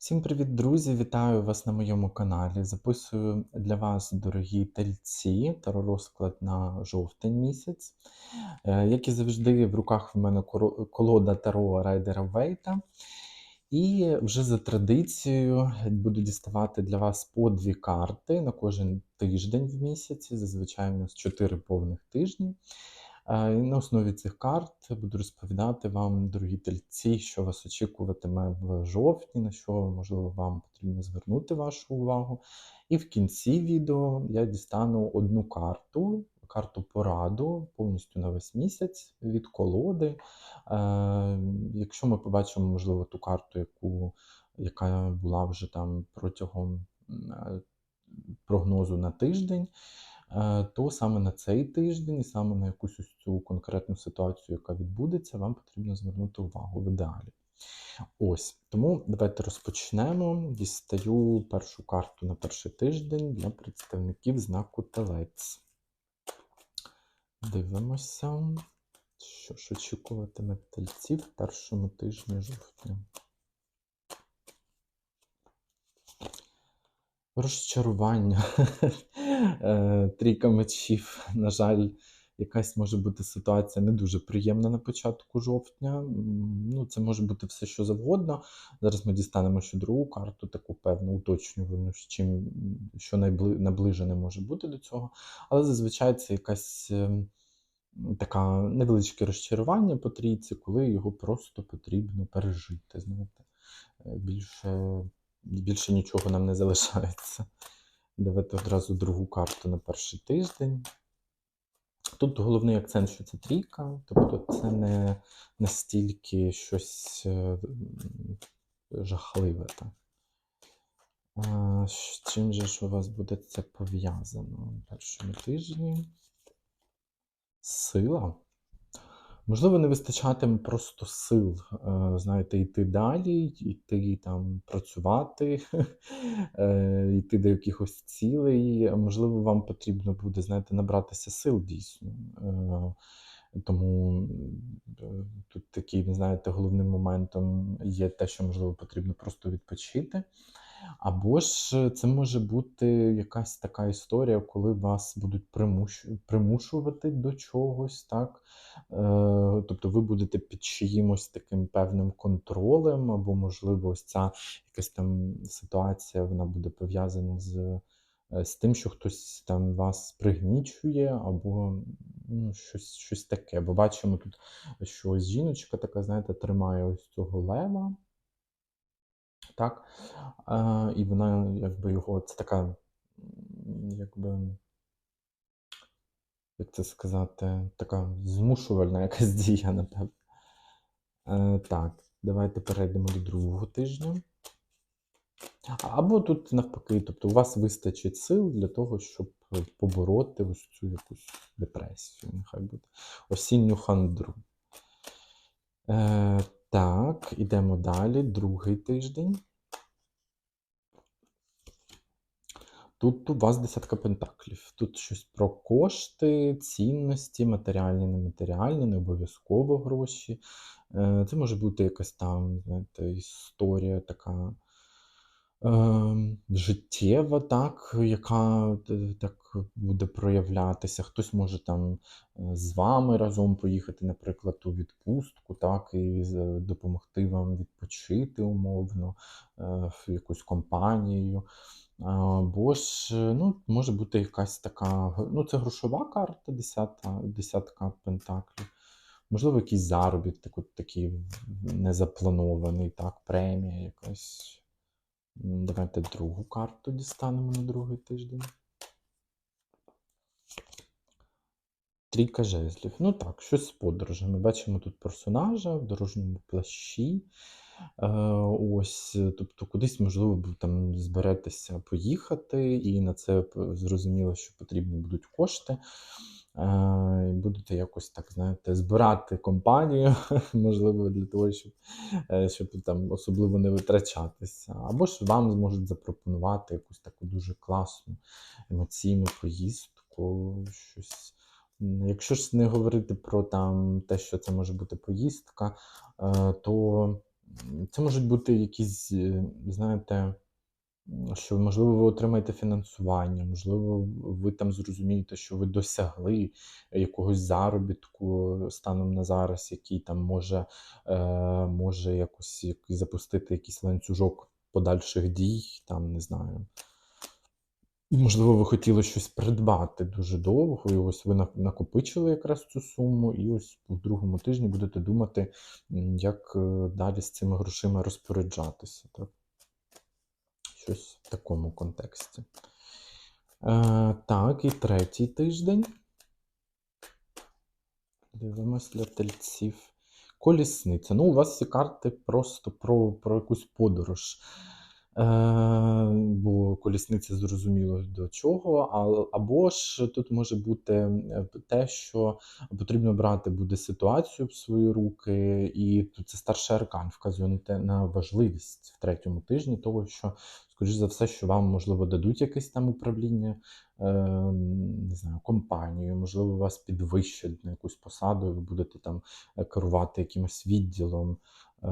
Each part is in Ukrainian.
Всім привіт, друзі! Вітаю вас на моєму каналі. Записую для вас, дорогі тельці, розклад на жовтень місяць. Е, Як і завжди, в руках в мене колода Таро Райдера Вейта. І вже за традицією буду діставати для вас по дві карти на кожен тиждень в місяці. Зазвичай у нас 4 повних тижні. На основі цих карт буду розповідати вам, дорогі тельці, що вас очікуватиме в жовтні, на що, можливо, вам потрібно звернути вашу увагу. І в кінці відео я дістану одну карту, карту пораду повністю на весь місяць від колоди. Е, Якщо ми побачимо, можливо, ту карту, яку, яка була вже там протягом е, прогнозу на тиждень, то саме на цей тиждень і саме на якусь ось цю конкретну ситуацію, яка відбудеться, вам потрібно звернути увагу в ідеалі. Ось, тому давайте розпочнемо. Дістаю першу карту на перший тиждень для представників знаку Телець. Дивимося, що ж очікуватиме тельці першому тижні жовтня. Розчарування. Е, Трійка мечів. На жаль, якась може бути ситуація не дуже приємна на початку жовтня. Ну, це може бути все, що завгодно. Зараз ми дістанемо ще другу карту, таку певну уточнювальну, чим що наближене може бути до цього. Але зазвичай це якась. ем, така невеличке розчарування по трійці, коли його просто потрібно пережити. Знаєте, Е, більше, більше нічого нам не залишається. Давайте одразу другу карту на перший тиждень. Тут головний акцент, що це трійка, тобто це не настільки щось е, жахливе. Так. А, чим же ж у вас буде це пов'язано на першому тижні? Сила. Можливо, не вистачатиме просто сил, е, знаєте, йти далі, йти там працювати, е, йти до якихось цілей. Можливо, вам потрібно буде, знаєте, набратися сил дійсно. Е, Тому тут таким, знаєте, головним моментом є те, що, можливо, потрібно просто відпочити. Або ж це може бути якась така історія, коли вас будуть примуш- примушувати до чогось, так? Е, Тобто ви будете під чиїмось таким певним контролем, або, можливо, ось ця якась там ситуація, вона буде пов'язана з, е, з тим, що хтось там вас пригнічує, або ну, щось, щось таке. Бо бачимо тут, що жіночка така, знаєте, тримає ось цього лева. Так? А, і вона, якби його, це така, якби, як це сказати, така змушувальна якась дія, напевно. Е, так, давайте перейдемо до другого тижня. Або тут навпаки, тобто у вас вистачить сил для того, щоб е, побороти ось цю якусь депресію, нехай буде. Осінню хандру. Е, ідемо далі. Другий тиждень. Тут у вас десятка пентаклів. Тут щось про кошти, цінності, матеріальні, нематеріальні, не обов'язково гроші. Е, Це може бути якась там, знаєте, історія така життєва, так, яка е, так буде проявлятися. Хтось може там е, з вами разом поїхати, наприклад, у відпустку, так, і допомогти вам відпочити умовно, е, в якусь компанію. Або ж, е, ну, може бути якась така, ну, це грошова карта, десята, десятка пентаклів. Можливо, якийсь заробіток такий незапланований, так, премія якась. Давайте другу карту дістанемо на другий тиждень. Трійка жезлів. Ну так, щось з подорожами. Бачимо тут персонажа в дорожньому плащі. Е, ось, тобто, кудись, можливо, ви там зберетеся поїхати, і на це зрозуміло, що потрібні будуть кошти. Е, і будете якось так, знаєте, збирати компанію, можливо, для того, щоб, е, щоб там особливо не витрачатися. Або ж вам зможуть запропонувати якусь таку дуже класну емоційну поїздку, щось. Якщо ж не говорити про там те, що це може бути поїздка, е, то Це можуть бути якісь, знаєте, що, можливо, ви отримаєте фінансування, можливо, ви там зрозумієте, що ви досягли якогось заробітку станом на зараз, який там може, е, може якось запустити якийсь ланцюжок подальших дій, там, не знаю. Можливо, ви хотіли щось придбати дуже довго, і ось ви накопичили якраз цю суму, і ось у другому тижні будете думати, як е, далі з цими грошима розпоряджатися. Так? Щось в такому контексті. Е, так, і третій тиждень. Дивимось для тельців. Колісниця. Ну, у вас ці карти просто про, про якусь подорож. Е, бо колісниця зрозуміло до чого, або ж тут може бути те, що потрібно брати буде ситуацію в свої руки, і тут це старший аркан вказує на важливість в третьому тижні, того що, скоріш за все, що вам можливо дадуть якесь там управління е, не знаю, компанією, можливо, вас підвищать на якусь посаду, ви будете там е, керувати якимось відділом. Е,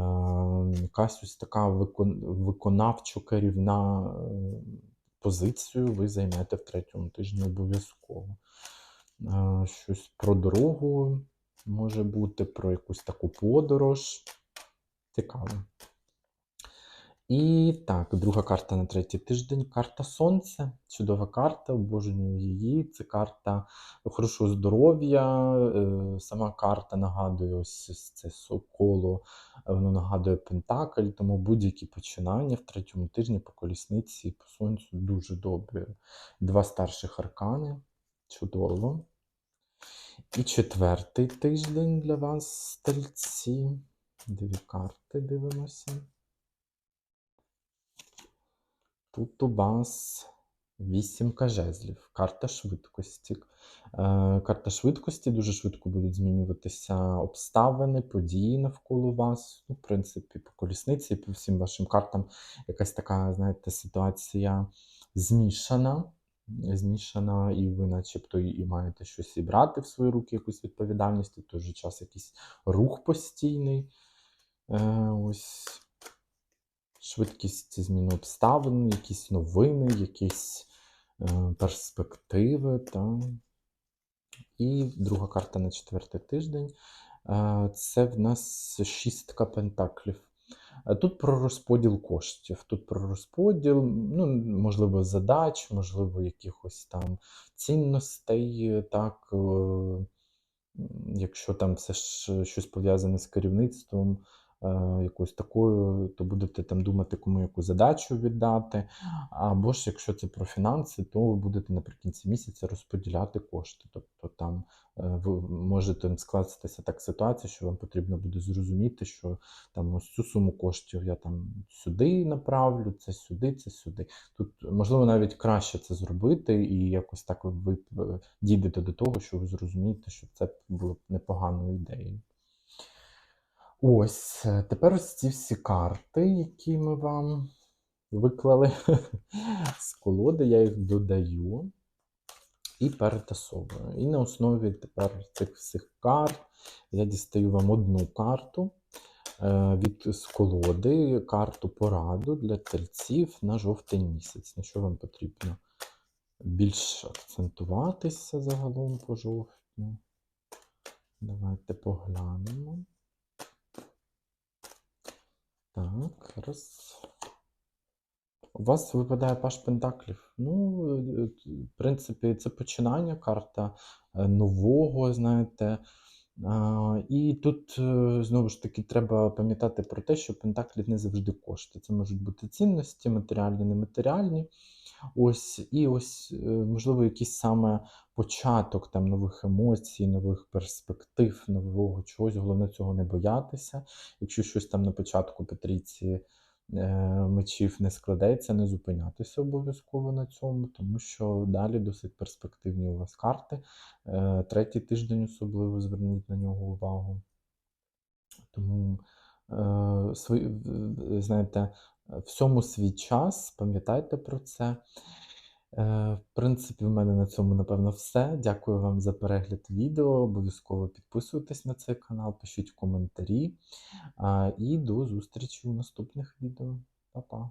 якась ось така викон, виконавчо-керівна е, позицію ви займете в третьому тижні обов'язково. Е, щось про дорогу може бути, про якусь таку подорож. Цікаво. І так, друга карта на третій тиждень. Карта Сонця. Чудова карта, обожнюю її. Це карта хорошого здоров'я. е, Сама карта нагадує ось це со- коло, е, воно нагадує Пентакль, тому будь-які починання в третьому тижні по колісниці, по сонцю дуже добре. Два старших аркани. Чудово. І четвертий тиждень для вас, стрільці. Дві карти дивимося. Тут у вас вісімка жезлів, карта швидкості. Е, Карта швидкості дуже швидко будуть змінюватися обставини, події навколо вас. Ну, в принципі, по колісниці, по всім вашим картам якась така, знаєте, ситуація змішана. Змішана, і ви, начебто, і і маєте щось і брати в свої руки, якусь відповідальність, і в той же час якийсь рух постійний. Е, ось швидкість зміни обставин, якісь новини, якісь е, перспективи. Та. І друга карта на четвертий тиждень. Е, це в нас шістка пентаклів. Е, Тут про розподіл коштів, тут про розподіл, ну, можливо, задач, можливо, якихось там цінностей, так, е, якщо там це ж щось пов'язане з керівництвом, якоюсь такою, то будете там думати, кому яку задачу віддати. Або ж якщо це про фінанси, то ви будете наприкінці місяця розподіляти кошти. Тобто там е, ви можете скластися так ситуація, що вам потрібно буде зрозуміти, що там ось цю суму коштів я там сюди направлю, це сюди, це сюди. Тут можливо навіть краще це зробити, і якось так ви е, дійдете до того, що ви зрозумієте, що це було б непоганою ідеєю. Ось, е, тепер ось ці всі карти, які ми вам виклали з колоди, я їх додаю і перетасовую. І на основі тепер цих всіх карт я дістаю вам одну карту е, від з колоди, карту пораду для тельців на жовтень місяць. На що вам потрібно більш акцентуватися загалом по жовтню? Давайте поглянемо. Так, раз. У вас випадає паш Пентаклів. Ну, е, в принципі, це починання карта е, нового, знаєте. І тут е, знову ж таки треба пам'ятати про те, що Пентаклі не завжди кошти. Це можуть бути цінності, матеріальні, нематеріальні. Ось, і ось, е, можливо, якийсь саме початок там нових емоцій, нових перспектив, нового чогось. Головне цього не боятися. Якщо щось там на початку Петрійці е, мечів не складеться, не зупинятися обов'язково на цьому, тому що далі досить перспективні у вас карти. Е, Третій тиждень особливо зверніть на нього увагу. Тому, знаєте, всьому свій час, пам'ятайте про це. Е, в принципі, в мене на цьому, напевно, все. Дякую вам за перегляд відео. Обов'язково підписуйтесь на цей канал, пишіть коментарі. І до зустрічі у наступних відео. Па-па.